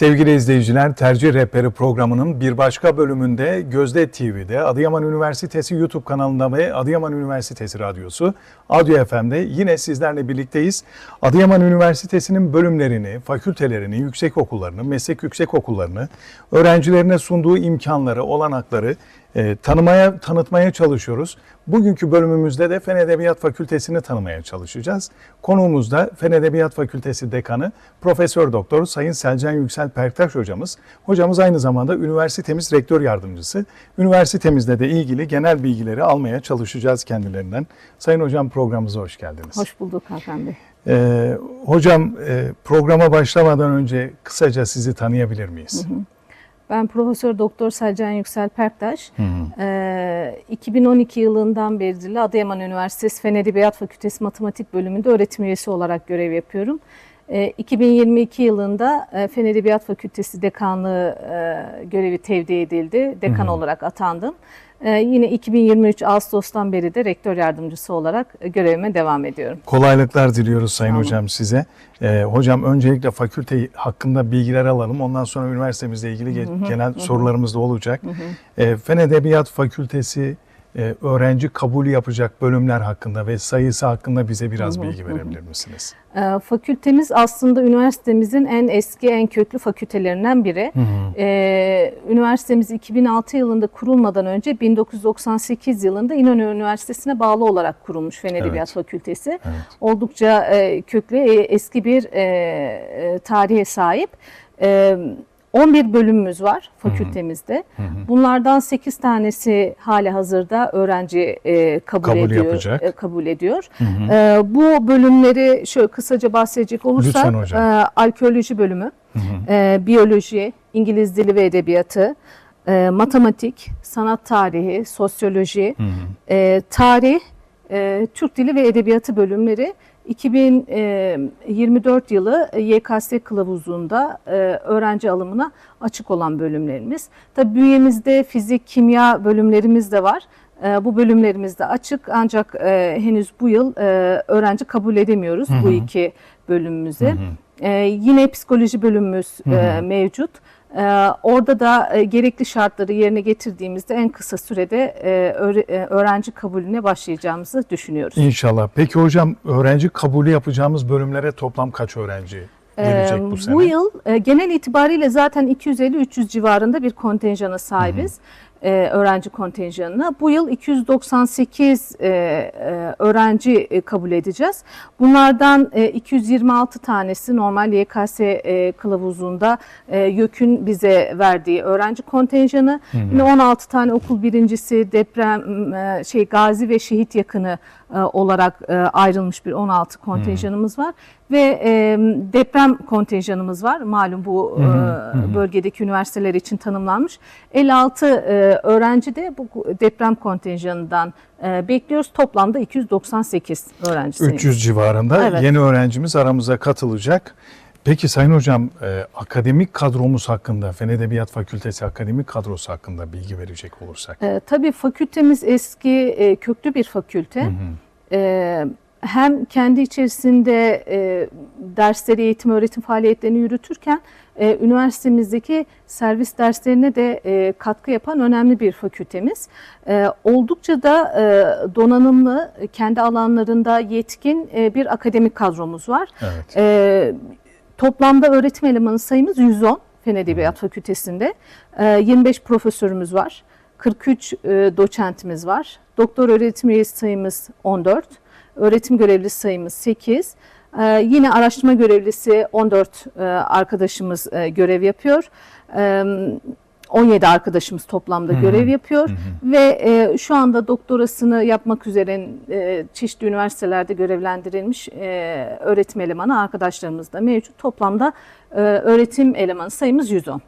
Sevgili izleyiciler, Tercih Rehberi programının bir başka bölümünde Gözde TV'de, Adıyaman Üniversitesi YouTube kanalında ve Adıyaman Üniversitesi Radyosu, Adyo FM'de yine sizlerle birlikteyiz. Adıyaman Üniversitesi'nin bölümlerini, fakültelerini, yüksek okullarını, meslek yüksek okullarını, öğrencilerine sunduğu imkanları, olanakları e, tanımaya, tanıtmaya çalışıyoruz. Bugünkü bölümümüzde de Fen Edebiyat Fakültesini tanımaya çalışacağız. Konuğumuz da Fen Edebiyat Fakültesi Dekanı Profesör Doktor Sayın Selcan Yüksel Perktaş hocamız. Hocamız aynı zamanda üniversitemiz rektör yardımcısı. Üniversitemizle de ilgili genel bilgileri almaya çalışacağız kendilerinden. Sayın hocam programımıza hoş geldiniz. Hoş bulduk Hakan Bey. Ee, hocam e, programa başlamadan önce kısaca sizi tanıyabilir miyiz? Ben Profesör Doktor Selcan Yüksel Perktaş. Ee, 2012 yılından beri de Adıyaman Üniversitesi Fen Edebiyat Fakültesi Matematik Bölümünde öğretim üyesi olarak görev yapıyorum. Ee, 2022 yılında e, Fen Edebiyat Fakültesi Dekanlığı e, görevi tevdi edildi. Dekan olarak atandım. Ee, yine 2023 Ağustos'tan beri de rektör yardımcısı olarak görevime devam ediyorum. Kolaylıklar diliyoruz Sayın olun. Hocam size. Ee, hocam öncelikle fakülte hakkında bilgiler alalım. Ondan sonra üniversitemizle ilgili ge- genel sorularımız da olacak. Ee, Fen Edebiyat Fakültesi öğrenci kabulü yapacak bölümler hakkında ve sayısı hakkında bize biraz bilgi verebilir misiniz? Ee, Fakültemiz aslında üniversitemizin en eski, en köklü fakültelerinden biri. Ee, Üniversitemiz 2006 yılında kurulmadan önce 1998 yılında İnönü Üniversitesi'ne bağlı olarak kurulmuş Fen Edebiyat Evet. Fakültesi. Evet. Oldukça e, köklü, e, eski bir e, e, tarihe sahip. E, 11 bölümümüz var fakültemizde. Bunlardan 8 tanesi hali hazırda öğrenci e, kabul, Kabul ediyor. yapacak. e, kabul ediyor. E, bu bölümleri şöyle kısaca bahsedecek olursak e, arkeoloji bölümü, e, biyoloji, İngiliz dili ve edebiyatı, e, matematik, sanat tarihi, sosyoloji, e, tarih, e, Türk dili ve edebiyatı bölümleri 2024 yılı YKS kılavuzunda e, öğrenci alımına açık olan bölümlerimiz. Tabii bünyemizde fizik, kimya bölümlerimiz de var. E, Bu bölümlerimiz de açık ancak e, henüz bu yıl e, öğrenci kabul edemiyoruz bu iki bölümümüzü. E, Yine psikoloji bölümümüz e, mevcut. Ee, orada da e, gerekli şartları yerine getirdiğimizde en kısa sürede e, e, öğrenci kabulüne başlayacağımızı düşünüyoruz. İnşallah. Peki hocam öğrenci kabulü yapacağımız bölümlere toplam kaç öğrenci gelecek Ee, bu sene? Bu yıl genel itibariyle zaten 250-300 civarında bir kontenjana sahibiz. E, öğrenci kontenjanına. Bu yıl 298 e, e, öğrenci e, kabul edeceğiz. Bunlardan e, 226 tanesi normal YKS e, kılavuzunda e, YÖK'ün bize verdiği öğrenci kontenjanı. Yine 16 tane okul birincisi deprem e, şey gazi ve şehit yakını olarak e, ayrılmış bir 16 kontenjanımız var ve e, deprem kontenjanımız var. Malum bu e, bölgedeki üniversiteler için tanımlanmış. 56 e, öğrenci de bu deprem kontenjanından e, bekliyoruz. Toplamda 298 öğrenci sayımız. 300 civarında Evet. yeni öğrencimiz aramıza katılacak. Peki Sayın Hocam e, akademik kadromuz hakkında, Fen Edebiyat Fakültesi akademik kadrosu hakkında bilgi verecek olursak. E, tabii fakültemiz eski e, köklü bir fakülte. E, hem kendi içerisinde e, dersleri, eğitim, öğretim faaliyetlerini yürütürken e, üniversitemizdeki servis derslerine de e, katkı yapan önemli bir fakültemiz. E, oldukça da e, donanımlı, kendi alanlarında yetkin e, bir akademik kadromuz var. Evet. E, toplamda öğretim elemanı sayımız 110 Fen Edebiyat Fakültesi'nde. E, 25 profesörümüz var. 43 e, doçentimiz var. Doktor öğretim üyesi sayımız 14. Öğretim görevlisi sayımız 8. E, yine araştırma görevlisi 14 e, arkadaşımız e, görev yapıyor. E, 17 arkadaşımız toplamda görev yapıyor ve e, şu anda doktorasını yapmak üzere e, çeşitli üniversitelerde görevlendirilmiş e, öğretim elemanı arkadaşlarımız da mevcut. Toplamda e, öğretim elemanı sayımız 110.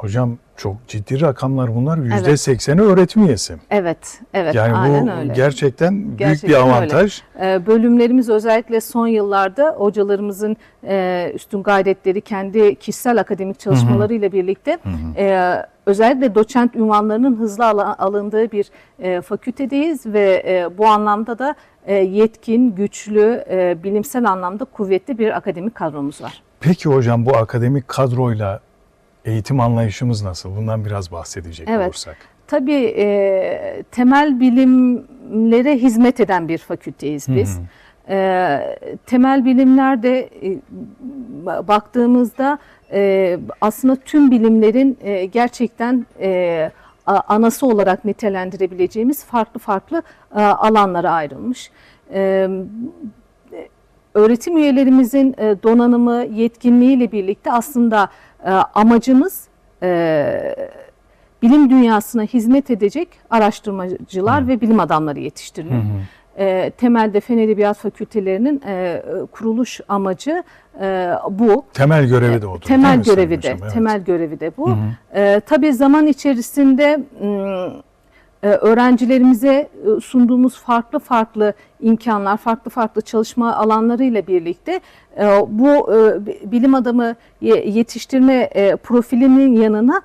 Hocam çok ciddi rakamlar bunlar. %80'i öğretim üyesi. Evet, evet Yani aynen bu öyle. gerçekten büyük bir Gerçekten öyle. avantaj. Ee, Bölümlerimiz özellikle son yıllarda hocalarımızın e, üstün gayretleri, kendi kişisel akademik çalışmalarıyla birlikte e, özellikle doçent ünvanlarının hızlı alındığı bir e, fakültedeyiz ve e, bu anlamda da e, yetkin, güçlü, e, bilimsel anlamda kuvvetli bir akademik kadromuz var. Peki hocam bu akademik kadroyla eğitim anlayışımız nasıl? Bundan biraz bahsedecek Evet. olursak. Tabii e, temel bilimlere hizmet eden bir fakülteyiz biz. hı. E, temel bilimlerde e, ba- baktığımızda e, aslında tüm bilimlerin e, gerçekten e, anası olarak nitelendirebileceğimiz farklı farklı e, alanlara ayrılmış. Öğretim üyelerimizin e, donanımı, yetkinliğiyle birlikte aslında e, amacımız e, bilim dünyasına hizmet edecek araştırmacılar ve bilim adamları yetiştirmek. Hı hı. E, temelde Fen Edebiyat Fakültelerinin e, kuruluş amacı e, bu. Temel görevi de değil Temel görevi de, Hocam? Evet. temel görevi de bu. Hı hı. Tabii zaman içerisinde m, öğrencilerimize e, sunduğumuz farklı farklı imkanlar, farklı farklı çalışma alanlarıyla birlikte e, bu e, bi- bilim adamı ye- yetiştirme profilinin yanına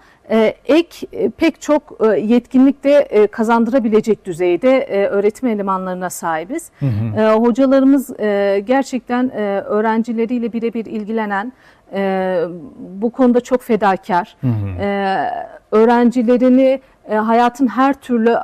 ek pek çok yetkinlik de kazandırabilecek düzeyde öğretim elemanlarına sahibiz. Hı hı. Hocalarımız gerçekten öğrencileriyle birebir ilgilenen, e, bu konuda çok fedakar. Hı hı. E, öğrencilerini e, hayatın her türlü e,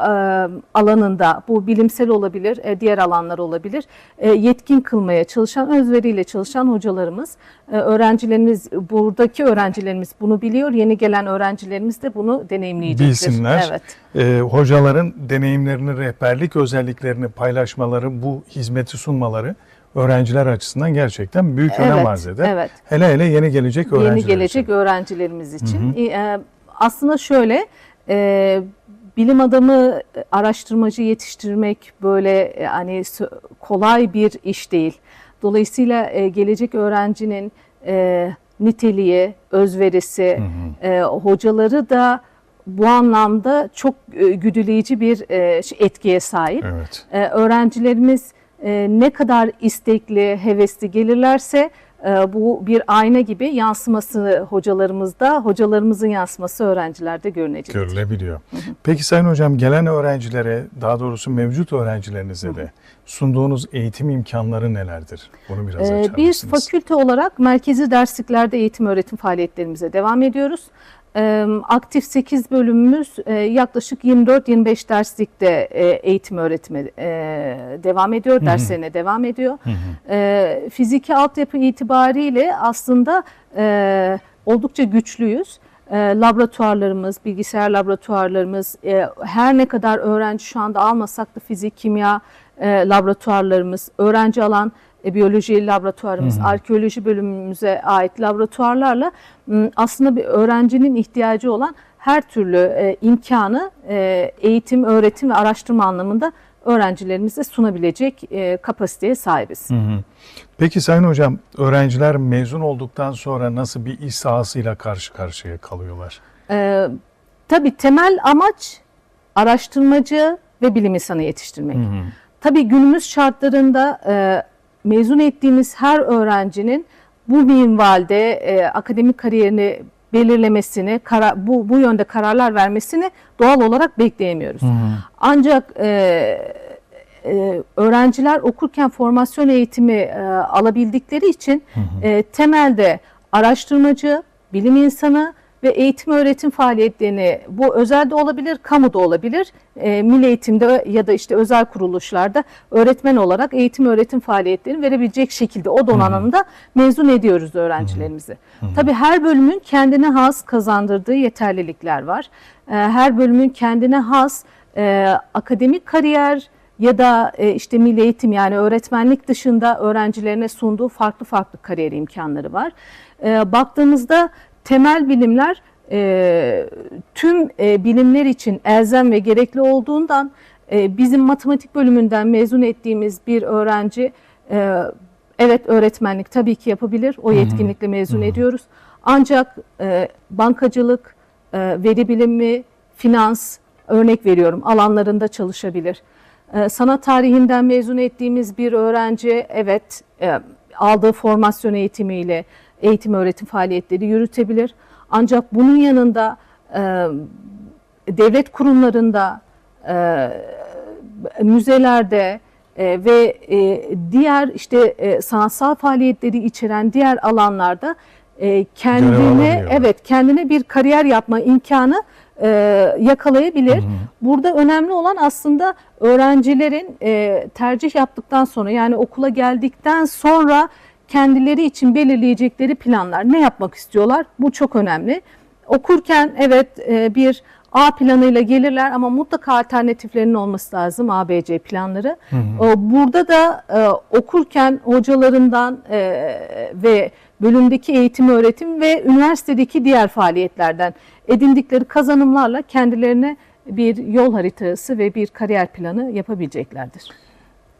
alanında, bu bilimsel olabilir, e, diğer alanlar olabilir, e, yetkin kılmaya çalışan, özveriyle çalışan hocalarımız. E, öğrencilerimiz, buradaki öğrencilerimiz bunu biliyor, yeni gelen öğrencilerimiz de bunu deneyimleyecektir. Bilsinler. Evet. Ee, hocaların deneyimlerini, rehberlik özelliklerini paylaşmaları, bu hizmeti sunmaları öğrenciler açısından gerçekten büyük önem Evet, arz eder. evet. Hele hele yeni gelecek öğrenciler Yeni gelecek için. öğrencilerimiz için. E, e, aslında şöyle, e, bilim adamı, e, araştırmacı yetiştirmek böyle e, hani kolay bir iş değil. Dolayısıyla e, gelecek öğrencinin e, niteliği, özverisi, e, hocaları da bu anlamda çok e, güdüleyici bir e, şey- etkiye sahip. Evet. Ee, öğrencilerimiz e, ne kadar istekli, hevesli gelirlerse e, bu bir ayna gibi yansıması hocalarımızda, hocalarımızın yansıması öğrencilerde görünecektir. Görülebiliyor. Peki Sayın Hocam gelen öğrencilere, daha doğrusu mevcut öğrencilerinize de sunduğunuz eğitim imkanları nelerdir? Bunu biraz Ee, açar Biz mısınız? fakülte olarak merkezi dersliklerde eğitim öğretim faaliyetlerimize devam ediyoruz. Aktif 8 bölümümüz e, yaklaşık 24-25 derslikte e, eğitim öğretime e, devam ediyor, derslerine devam ediyor. Ee, Fiziki altyapı itibariyle aslında e, oldukça güçlüyüz. E, laboratuvarlarımız, bilgisayar laboratuvarlarımız, e, her ne kadar öğrenci şu anda almasak da fizik, kimya e, laboratuvarlarımız, öğrenci alan e, biyoloji laboratuvarımız, arkeoloji bölümümüze ait laboratuvarlarla aslında bir öğrencinin ihtiyacı olan her türlü e, imkanı e, eğitim, öğretim ve araştırma anlamında öğrencilerimize sunabilecek e, kapasiteye sahibiz. Hı hı. Peki Sayın Hocam, öğrenciler mezun olduktan sonra nasıl bir iş sahasıyla karşı karşıya kalıyorlar? Ee, tabii temel amaç araştırmacı ve bilim insanı yetiştirmek. Tabii günümüz şartlarında e, mezun ettiğimiz her öğrencinin bu minvalde e, akademik kariyerini belirlemesini, kara- bu, bu yönde kararlar vermesini doğal olarak bekleyemiyoruz. Ancak e, e, öğrenciler okurken formasyon eğitimi e, alabildikleri için e, temelde araştırmacı, bilim insanı ve eğitim öğretim faaliyetlerini bu özelde olabilir, kamuda olabilir, e, milli eğitimde ya da işte özel kuruluşlarda öğretmen olarak eğitim öğretim faaliyetlerini verebilecek şekilde o donanımda mezun ediyoruz öğrencilerimizi. Tabii her bölümün kendine has kazandırdığı yeterlilikler var. E, her bölümün kendine has e, akademik kariyer ya da e, işte milli eğitim yani öğretmenlik dışında öğrencilerine sunduğu farklı farklı kariyer imkanları var. E, baktığımızda temel bilimler e, tüm e, bilimler için elzem ve gerekli olduğundan e, bizim matematik bölümünden mezun ettiğimiz bir öğrenci e, evet öğretmenlik tabii ki yapabilir. O yetkinlikle mezun ediyoruz. Ancak e, bankacılık, e, veri bilimi, finans örnek veriyorum alanlarında çalışabilir. E, sanat tarihinden mezun ettiğimiz bir öğrenci evet e, aldığı formasyon eğitimiyle eğitim öğretim faaliyetleri yürütebilir. Ancak bunun yanında e, devlet kurumlarında, e, müzelerde e, ve e, diğer işte e, sanatsal faaliyetleri içeren diğer alanlarda e, kendine evet kendine bir kariyer yapma imkanı e, yakalayabilir. Burada önemli olan aslında öğrencilerin e, tercih yaptıktan sonra yani okula geldikten sonra kendileri için belirleyecekleri planlar. Ne yapmak istiyorlar? Bu çok önemli. Okurken evet e, bir A planıyla gelirler ama mutlaka alternatiflerinin olması lazım ABC planları. O, Burada da e, okurken hocalarından e, ve bölümdeki eğitim öğretim ve üniversitedeki diğer faaliyetlerden edindikleri kazanımlarla kendilerine bir yol haritası ve bir kariyer planı yapabileceklerdir.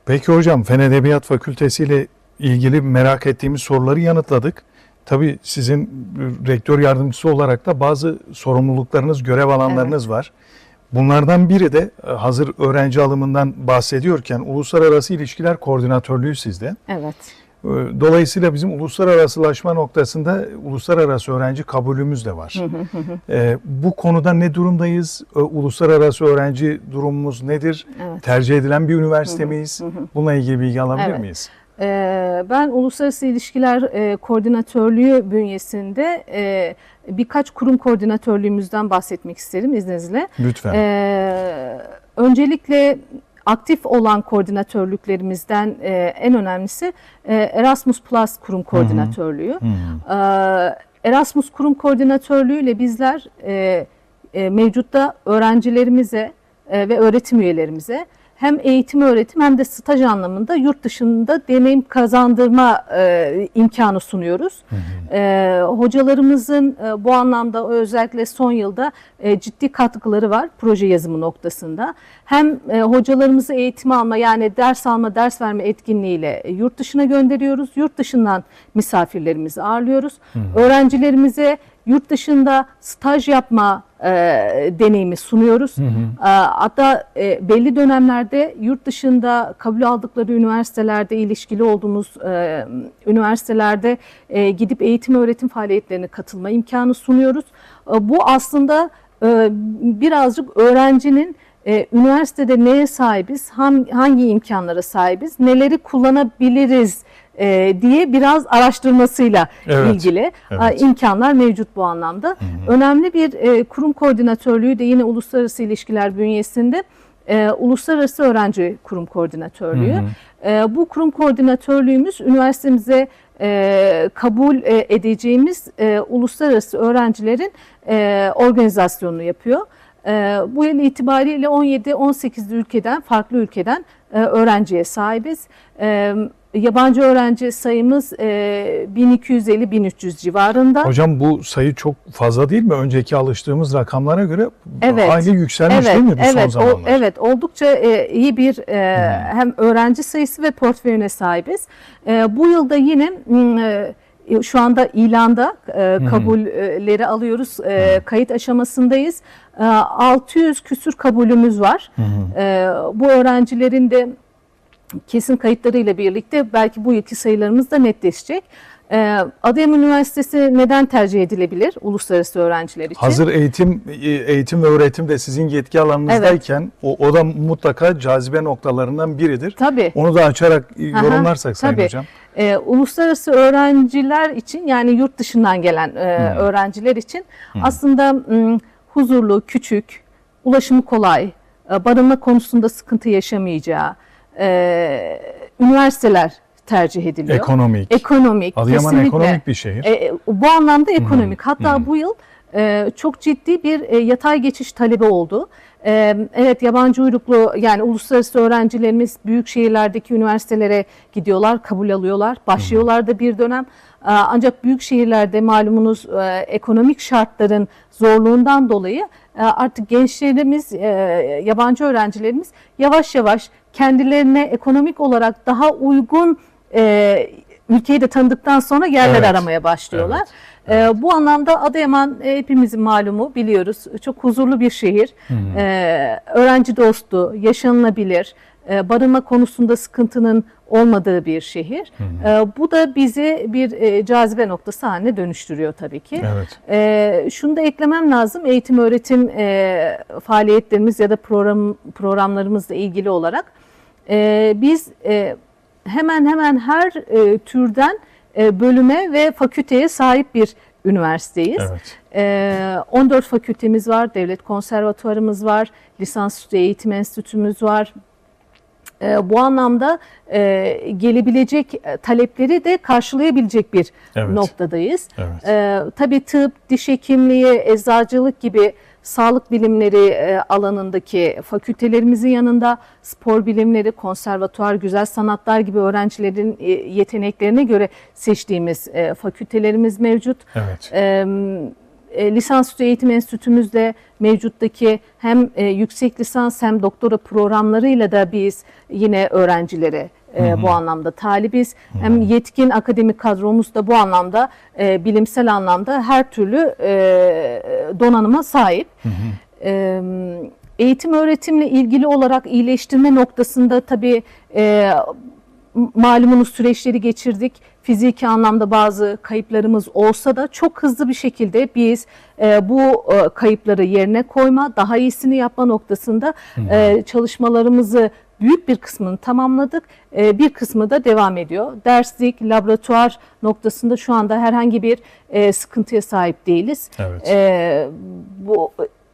Peki hocam Fen Edebiyat Fakültesi ile ilgili merak ettiğimiz soruları yanıtladık. Tabii sizin e, rektör yardımcısı olarak da bazı sorumluluklarınız, görev alanlarınız var. Bunlardan biri de e, hazır öğrenci alımından bahsediyorken Uluslararası İlişkiler Koordinatörlüğü sizde. Evet. E, Dolayısıyla bizim uluslararasılaşma noktasında uluslararası öğrenci kabulümüz de var. E, bu konuda ne durumdayız? Uluslararası öğrenci durumumuz nedir? Evet. Tercih edilen bir üniversite miyiz? Bununla ilgili bilgi alabilir Evet. miyiz? Ee, Ben Uluslararası İlişkiler e, Koordinatörlüğü bünyesinde e, birkaç kurum koordinatörlüğümüzden bahsetmek isterim izninizle. Lütfen. Ee, öncelikle aktif olan koordinatörlüklerimizden e, en önemlisi e, Erasmus Plus kurum koordinatörlüğü. Hmm. Ee, Erasmus kurum koordinatörlüğü ile bizler e, e, mevcutta öğrencilerimize e, ve öğretim üyelerimize hem eğitim öğretim hem de staj anlamında yurt dışında deneyim kazandırma e, imkanı sunuyoruz. E, hocalarımızın e, bu anlamda özellikle son yılda e, ciddi katkıları var proje yazımı noktasında. Hem e, hocalarımızı eğitim alma yani ders alma, ders verme etkinliğiyle e, yurt dışına gönderiyoruz. Yurt dışından misafirlerimizi ağırlıyoruz. Öğrencilerimize yurt dışında staj yapma e, deneyimi sunuyoruz. E, hatta e, belli dönemlerde yurt dışında kabul aldıkları üniversitelerde ilişkili olduğumuz e, üniversitelerde e, gidip eğitim öğretim faaliyetlerine katılma imkanı sunuyoruz. E, bu aslında e, birazcık öğrencinin e, üniversitede neye sahibiz, hangi imkanlara sahibiz, neleri kullanabiliriz e, diye biraz araştırmasıyla Evet, ilgili evet. imkanlar mevcut bu anlamda. Önemli bir e, kurum koordinatörlüğü de yine uluslararası ilişkiler bünyesinde e, Uluslararası Öğrenci Kurum Koordinatörlüğü. E, bu kurum koordinatörlüğümüz üniversitemize e, kabul e, edeceğimiz e, uluslararası öğrencilerin e, organizasyonunu yapıyor. E, bu yıl itibariyle 17-18 ülkeden, farklı ülkeden e, öğrenciye sahibiz. E, yabancı öğrenci sayımız e, 1250-1300 civarında. Hocam bu sayı çok fazla değil mi? Önceki alıştığımız rakamlara göre Evet. hayli yükselmiş evet, değil mi bu son evet, o- zamanlar? evet, oldukça e, iyi bir e, hem öğrenci sayısı ve portföyüne sahibiz. E, bu yılda yine m, e, şu anda ilanda e, kabulleri alıyoruz. E, kayıt aşamasındayız. E, 600 küsür kabulümüz var. E, bu öğrencilerin de kesin kayıtlarıyla birlikte belki bu yılki sayılarımız da netleşecek. E, Adıyaman Üniversitesi neden tercih edilebilir uluslararası öğrenciler için? Hazır eğitim eğitim ve öğretim de sizin yetki alanınızdayken o, o da mutlaka cazibe noktalarından biridir. Tabii. Onu da açarak e, Aha, yorumlarsak Sayın tabii. Hocam. Ee, uluslararası öğrenciler için yani yurt dışından gelen e, öğrenciler için aslında m, huzurlu, küçük, ulaşımı kolay, e, barınma konusunda sıkıntı yaşamayacağı e, üniversiteler tercih ediliyor. Ekonomik. Ekonomik, Adıyaman kesinlikle. ekonomik bir şehir. E, e, bu anlamda ekonomik. Hatta bu yıl e, çok ciddi bir e, yatay geçiş talebi oldu. Evet yabancı uyruklu yani uluslararası öğrencilerimiz büyük şehirlerdeki üniversitelere gidiyorlar, kabul alıyorlar. Başlıyorlar da bir dönem. Ancak büyük şehirlerde malumunuz ekonomik şartların zorluğundan dolayı artık gençlerimiz, yabancı öğrencilerimiz yavaş yavaş kendilerine ekonomik olarak daha uygun ülkeyi de tanıdıktan sonra yerler Evet, aramaya başlıyorlar. E, bu anlamda Adıyaman e, hepimizin malumu biliyoruz. Çok huzurlu bir şehir. E, öğrenci dostu, yaşanılabilir, e, barınma konusunda sıkıntının olmadığı bir şehir. E, bu da bizi bir e, cazibe noktası haline dönüştürüyor tabii ki. Evet. Ee, şunu da eklemem lazım. Eğitim öğretim e, faaliyetlerimiz ya da program programlarımızla ilgili olarak e, biz e, hemen hemen her e, türden e, bölüme ve fakülteye sahip bir üniversiteyiz. Evet. Ee, 14 fakültemiz var, devlet konservatuarımız var, lisansüstü eğitim enstitümüz var. Ee, bu anlamda e, gelebilecek e, talepleri de karşılayabilecek bir Evet. noktadayız. Evet. Tabii tıp, diş hekimliği, eczacılık gibi sağlık bilimleri e, alanındaki fakültelerimizin yanında spor bilimleri, konservatuar, güzel sanatlar gibi öğrencilerin e, yeteneklerine göre seçtiğimiz e, fakültelerimiz mevcut. Evet. E, lisansüstü eğitim enstitümüzde mevcuttaki hem yüksek lisans hem doktora programlarıyla da biz yine öğrencilere e, bu anlamda talibiz. Hem yetkin akademik kadromuz da bu anlamda e, bilimsel anlamda her türlü e, donanıma sahip. E, eğitim öğretimle ilgili olarak iyileştirme noktasında tabii e, malumunuz süreçleri geçirdik. Fiziki anlamda bazı kayıplarımız olsa da çok hızlı bir şekilde biz e, bu e, kayıpları yerine koyma, daha iyisini yapma noktasında e, çalışmalarımızı büyük bir kısmını tamamladık. E, bir kısmı da devam ediyor. Derslik, laboratuvar noktasında şu anda herhangi bir e, sıkıntıya sahip değiliz. Evet. E, bu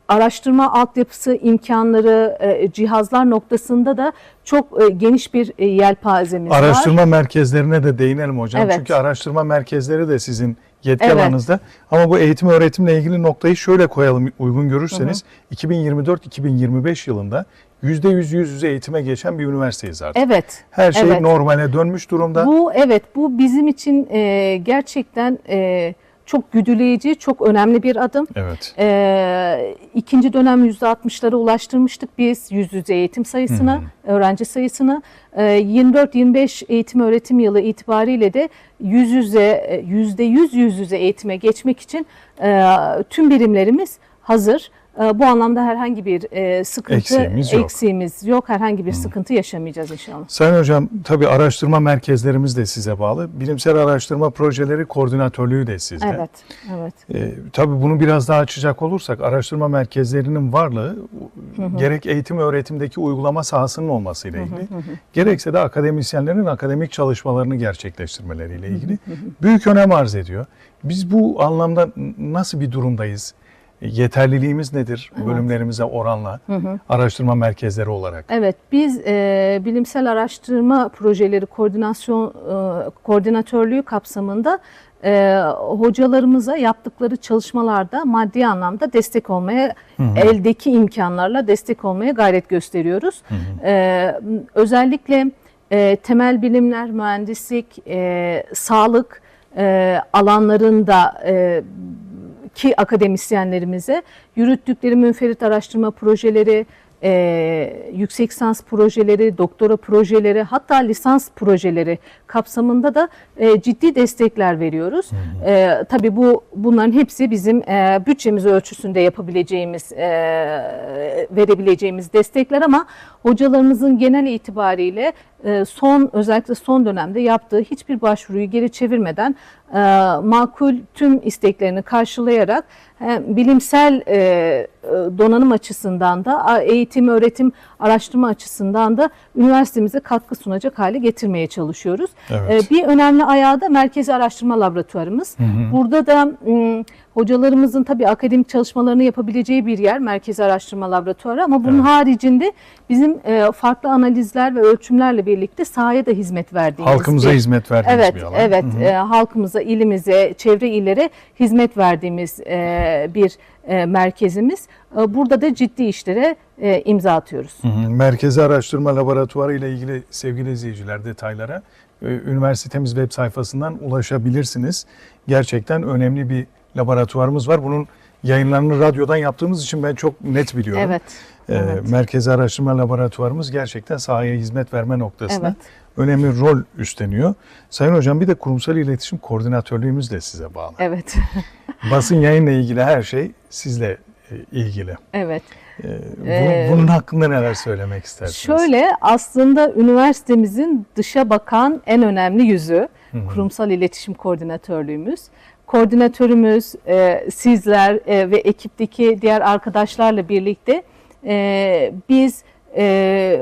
araştırma altyapısı, imkanları, e, cihazlar noktasında da çok e, geniş bir e, yelpazemiz var. Araştırma merkezlerine de değinelim hocam. Evet. Çünkü araştırma merkezleri de sizin yetki Evet. alanınızda. Ama bu eğitim öğretimle ilgili noktayı şöyle koyalım uygun görürseniz. 2024-2025 yılında %100 yüz yüze eğitime geçen bir üniversiteyiz artık. Evet. Her şey evet. normale dönmüş durumda. Bu evet bu bizim için e, gerçekten e, çok güdüleyici, çok önemli bir adım. Evet. E, ikinci dönem %60'lara ulaştırmıştık biz yüz yüze eğitim sayısına, öğrenci sayısını. E, 24-25 eğitim öğretim yılı itibariyle de yüz yüze, e, yüzde yüz yüz yüze eğitime geçmek için e, tüm birimlerimiz hazır. E, bu anlamda herhangi bir e, sıkıntı, Eksiğimiz yok. eksiğimiz yok. Herhangi bir sıkıntı yaşamayacağız inşallah. Sayın Hocam tabii araştırma merkezlerimiz de size bağlı. Bilimsel araştırma projeleri koordinatörlüğü de sizde. Evet, evet. Ee, tabii bunu biraz daha açacak olursak araştırma merkezlerinin varlığı gerek eğitim öğretimdeki uygulama sahasının olmasıyla ilgili gerekse de akademisyenlerin akademik çalışmalarını gerçekleştirmeleriyle ilgili büyük önem arz ediyor. Biz bu anlamda nasıl bir durumdayız? Yeterliliğimiz nedir bölümlerimize oranla araştırma merkezleri olarak? Evet, biz e, bilimsel araştırma projeleri koordinasyon e, koordinatörlüğü kapsamında e, hocalarımıza yaptıkları çalışmalarda maddi anlamda destek olmaya, eldeki imkanlarla destek olmaya gayret gösteriyoruz. E, özellikle e, temel bilimler, mühendislik, e, sağlık e, alanlarında e, ki akademisyenlerimize yürüttükleri münferit araştırma projeleri, e, yüksek lisans projeleri, doktora projeleri hatta lisans projeleri kapsamında da e, ciddi destekler veriyoruz. E, tabii bu bunların hepsi bizim e, bütçemiz ölçüsünde yapabileceğimiz, e, verebileceğimiz destekler ama hocalarımızın genel itibariyle e, son özellikle son dönemde yaptığı hiçbir başvuruyu geri çevirmeden e, makul tüm isteklerini karşılayarak hem bilimsel e, donanım açısından da eğitim, öğretim, araştırma açısından da üniversitemize katkı sunacak hale getirmeye çalışıyoruz. Evet. Bir önemli ayağı da Merkezi Araştırma Laboratuvarımız. Burada da hocalarımızın tabii akademik çalışmalarını yapabileceği bir yer Merkezi Araştırma Laboratuvarı ama bunun Evet. haricinde bizim e, farklı analizler ve ölçümlerle birlikte sahaya da hizmet verdiğimiz Halkımıza bir- hizmet verdiğiniz Evet, bir alan. evet. Hı hı. E, halkımıza, ilimize, çevre illere hizmet verdiğimiz e, bir e, merkezimiz. E, burada da ciddi işlere e, imza atıyoruz. Hı hı. Merkezi Araştırma Laboratuvarı ile ilgili sevgili izleyiciler detaylara e, üniversitemiz web sayfasından ulaşabilirsiniz. Gerçekten önemli bir laboratuvarımız var. Bunun yayınlarını radyodan yaptığımız için ben çok net biliyorum. Evet. Ee, evet. Merkezi Araştırma Laboratuvarımız gerçekten sahaya hizmet verme noktasında Evet. önemli rol üstleniyor. Sayın Hocam bir de kurumsal iletişim koordinatörlüğümüz de size bağlı. Evet. Basın yayınla ilgili her şey sizle e, ilgili. evet. Ee, bu- Ee, bunun hakkında neler söylemek istersiniz? Şöyle aslında üniversitemizin dışa bakan en önemli yüzü kurumsal iletişim koordinatörlüğümüz. Koordinatörümüz, e, sizler e, ve ekipteki diğer arkadaşlarla birlikte e, biz e,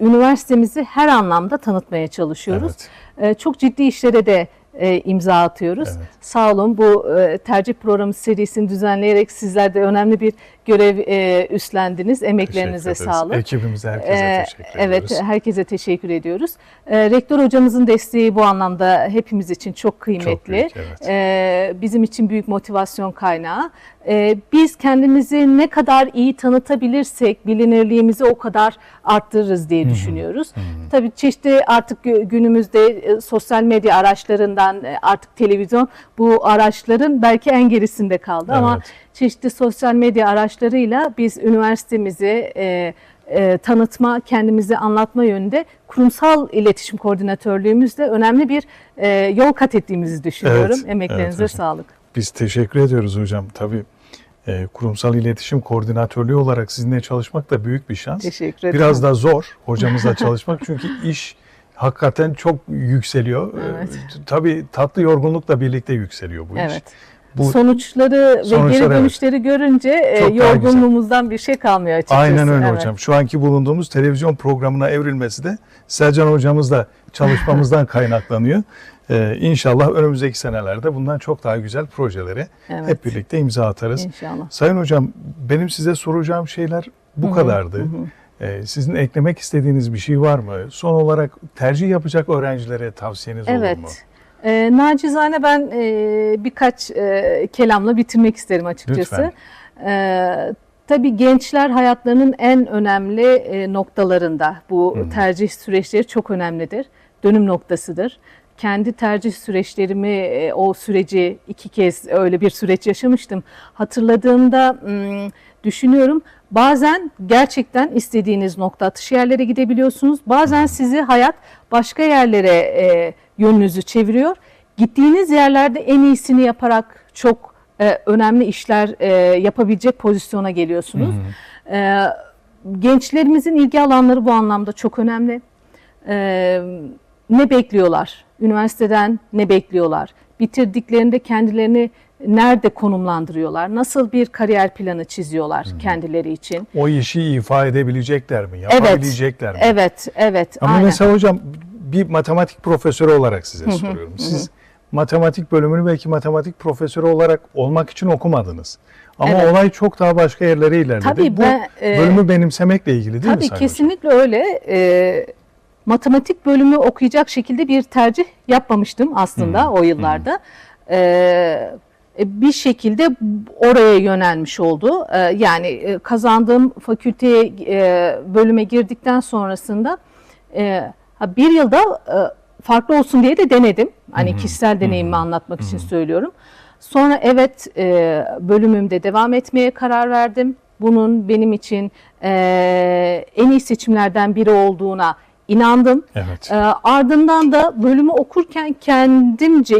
üniversitemizi her anlamda tanıtmaya çalışıyoruz. Evet. E, çok ciddi işlere de e, imza atıyoruz. Evet. Sağ olun bu e, tercih programı serisini düzenleyerek sizler de önemli bir görev e, üstlendiniz. Emeklerinize sağlık. Ekibimize herkese Ee, teşekkür evet, ediyoruz. herkese teşekkür ediyoruz. Ee, rektör hocamızın desteği bu anlamda hepimiz için çok kıymetli. büyük, evet. Ee, bizim için büyük motivasyon kaynağı. Ee, biz kendimizi ne kadar iyi tanıtabilirsek bilinirliğimizi o kadar arttırırız diye düşünüyoruz. Tabii çeşitli artık gü- günümüzde e, sosyal medya araçlarından e, artık televizyon bu araçların belki en gerisinde kaldı ama Evet. Çeşitli sosyal medya araçlarıyla biz üniversitemizi e, e, tanıtma, kendimizi anlatma yönünde kurumsal iletişim koordinatörlüğümüzle önemli bir e, yol kat ettiğimizi düşünüyorum. Evet, Emeklerinize evet. sağlık. Biz teşekkür ediyoruz hocam. Tabii e, kurumsal iletişim koordinatörlüğü olarak sizinle çalışmak da büyük bir şans. Teşekkür ederim. Biraz da zor hocamızla çalışmak çünkü iş hakikaten çok yükseliyor. E, Evet. tabii tatlı yorgunlukla birlikte yükseliyor bu iş. Evet. Bu Sonuçları ve Sonuçlar, geri evet. dönüşleri görünce e, Çok yorgunluğumuzdan bir şey kalmıyor açıkçası. Aynen öyle Evet. hocam. Şu anki bulunduğumuz televizyon programına evrilmesi de Selcan hocamızla çalışmamızdan kaynaklanıyor. Ee, inşallah önümüzdeki senelerde bundan çok daha güzel projelere Evet. hep birlikte imza atarız. İnşallah. Sayın hocam benim size soracağım şeyler bu kadardı. Ee, sizin eklemek istediğiniz bir şey var mı? Son olarak tercih yapacak öğrencilere tavsiyeniz olur mu? Evet. E, nacizane ben e, birkaç e, kelamla bitirmek isterim açıkçası. Lütfen. E, tabii gençler hayatlarının en önemli e, noktalarında. Bu tercih süreçleri çok önemlidir. Dönüm noktasıdır. Kendi tercih süreçlerimi, e, o süreci iki kez öyle bir süreç yaşamıştım. Hatırladığımda hmm, düşünüyorum. Bazen gerçekten istediğiniz nokta atış yerlere gidebiliyorsunuz. Bazen sizi hayat başka yerlere e, yönünüzü çeviriyor. Gittiğiniz yerlerde en iyisini yaparak çok e, önemli işler e, yapabilecek pozisyona geliyorsunuz. E, gençlerimizin ilgi alanları bu anlamda çok önemli. E, ne bekliyorlar? Üniversiteden ne bekliyorlar? Bitirdiklerinde kendilerini nerede konumlandırıyorlar? Nasıl bir kariyer planı çiziyorlar kendileri için? O işi ifa edebilecekler mi? Yapabilecekler mi? Evet, evet. Ama aynen. mesela hocam bir matematik profesörü olarak size soruyorum. Siz matematik bölümünü belki matematik profesörü olarak olmak için okumadınız. Ama Evet. olay çok daha başka yerlere ilerledi. Tabii Bu ben, e, bölümü benimsemekle ilgili değil mi Tabii Sayın Hocam? kesinlikle öyle. Ee, matematik bölümü okuyacak şekilde bir tercih yapmamıştım aslında o yıllarda. Ee, bir şekilde oraya yönelmiş oldu. Ee, yani e, kazandığım fakülteye e, bölüme girdikten sonrasında e, bir yılda e, farklı olsun diye de denedim. Hani kişisel deneyimimi anlatmak için söylüyorum. Sonra evet e, bölümümde devam etmeye karar verdim. Bunun benim için e, en iyi seçimlerden biri olduğuna inandım. Evet. E, ardından da bölümü okurken kendimce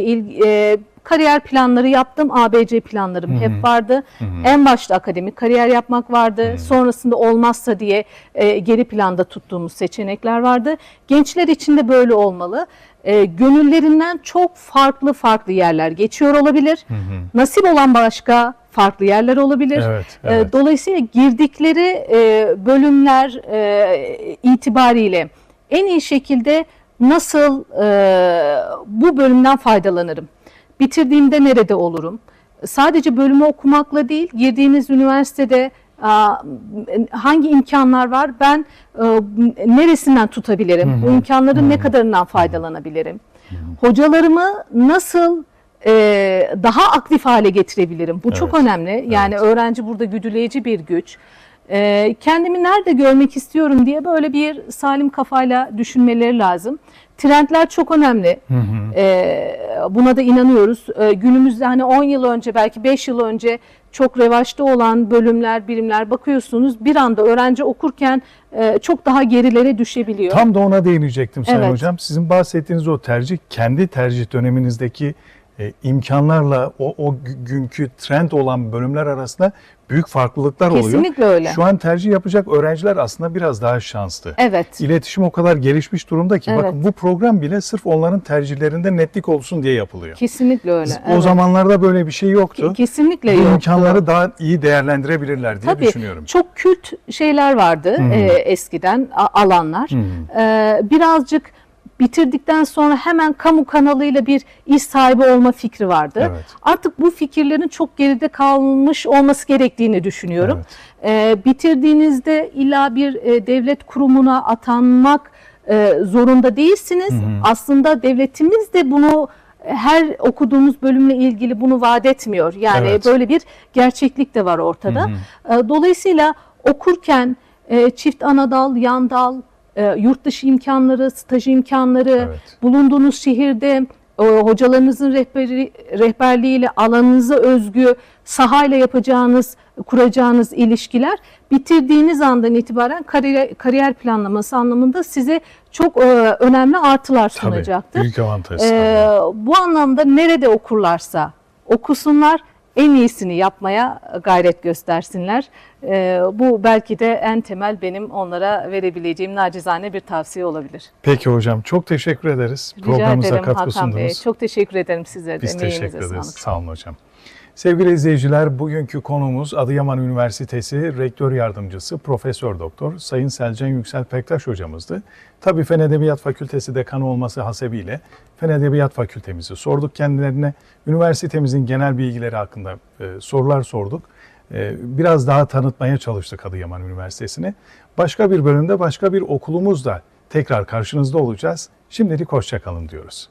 e, kariyer planları yaptım. ABC planlarım hep vardı. En başta akademik kariyer yapmak vardı. Sonrasında olmazsa diye e, geri planda tuttuğumuz seçenekler vardı. Gençler için de böyle olmalı. E, gönüllerinden çok farklı farklı yerler geçiyor olabilir. Nasip olan başka farklı yerler olabilir. Evet, E, evet. Dolayısıyla girdikleri e, bölümler e, itibariyle en iyi şekilde nasıl e, bu bölümden faydalanırım? Bitirdiğimde nerede olurum? Sadece bölümü okumakla değil, girdiğiniz üniversitede hangi imkanlar var? Ben e, neresinden tutabilirim? Bu imkanların ne kadarından faydalanabilirim? Hocalarımı nasıl e, daha aktif hale getirebilirim? Bu çok Evet. önemli. Yani öğrenci burada güdüleyici bir güç. E, kendimi nerede görmek istiyorum diye böyle bir salim kafayla düşünmeleri lazım. Trendler çok önemli. E, buna da inanıyoruz. E, günümüzde hani 10 yıl önce belki 5 yıl önce çok revaçta olan bölümler, birimler bakıyorsunuz bir anda öğrenci okurken e, çok daha gerilere düşebiliyor. Tam da ona değinecektim Sayın Evet. Hocam. Sizin bahsettiğiniz o tercih, kendi tercih döneminizdeki e, imkanlarla o, o gü- günkü trend olan bölümler arasında büyük farklılıklar oluyor. Kesinlikle öyle. Şu an tercih yapacak öğrenciler aslında biraz daha şanslı. Evet. İletişim o kadar gelişmiş durumda ki Evet. bakın bu program bile sırf onların tercihlerinde netlik olsun diye yapılıyor. Kesinlikle öyle. O evet. zamanlarda böyle bir şey yoktu. Ke- kesinlikle bu yoktu. imkanları daha iyi değerlendirebilirler diye Tabii düşünüyorum. çok kült şeyler vardı e, eskiden alanlar. E, birazcık bitirdikten sonra hemen kamu kanalıyla bir iş sahibi olma fikri vardı. Evet. Artık bu fikirlerin çok geride kalmış olması gerektiğini düşünüyorum. Evet. Ee, bitirdiğinizde illa bir e, devlet kurumuna atanmak e, zorunda değilsiniz. Aslında devletimiz de bunu e, her okuduğumuz bölümle ilgili bunu vaat etmiyor. Yani Evet. böyle bir gerçeklik de var ortada. E, Dolayısıyla okurken e, çift anadal, yan dal, e, yurt dışı imkanları, staj imkanları, Evet. bulunduğunuz şehirde e, hocalarınızın rehberi, rehberliğiyle alanınıza özgü sahayla yapacağınız, kuracağınız ilişkiler bitirdiğiniz andan itibaren kariyer, kariyer planlaması anlamında size çok e, önemli artılar Tabii, sunacaktır. büyük avantaj. Tabii. bu anlamda nerede okurlarsa okusunlar en iyisini yapmaya gayret göstersinler. Ee, bu belki de en temel benim onlara verebileceğim nacizane bir tavsiye olabilir. Peki hocam çok teşekkür ederiz. Rica Programımıza ederim katkı Hakan Bey. sundunuz. Çok teşekkür ederim size de. Biz Emeğinize teşekkür ederiz. sağlık. Sağ olun hocam. Sevgili izleyiciler, bugünkü konuğumuz Adıyaman Üniversitesi Rektör Yardımcısı Profesör Doktor Sayın Selcan Yüksel Pektaş hocamızdı. Tabii Fen Edebiyat Fakültesi dekanı olması hasebiyle Fen Edebiyat Fakültemizi sorduk kendilerine. Üniversitemizin genel bilgileri hakkında e, sorular sorduk. E, biraz daha tanıtmaya çalıştık Adıyaman Üniversitesi'ni. Başka bir bölümde başka bir okulumuzla tekrar karşınızda olacağız. Şimdilik hoşçakalın diyoruz.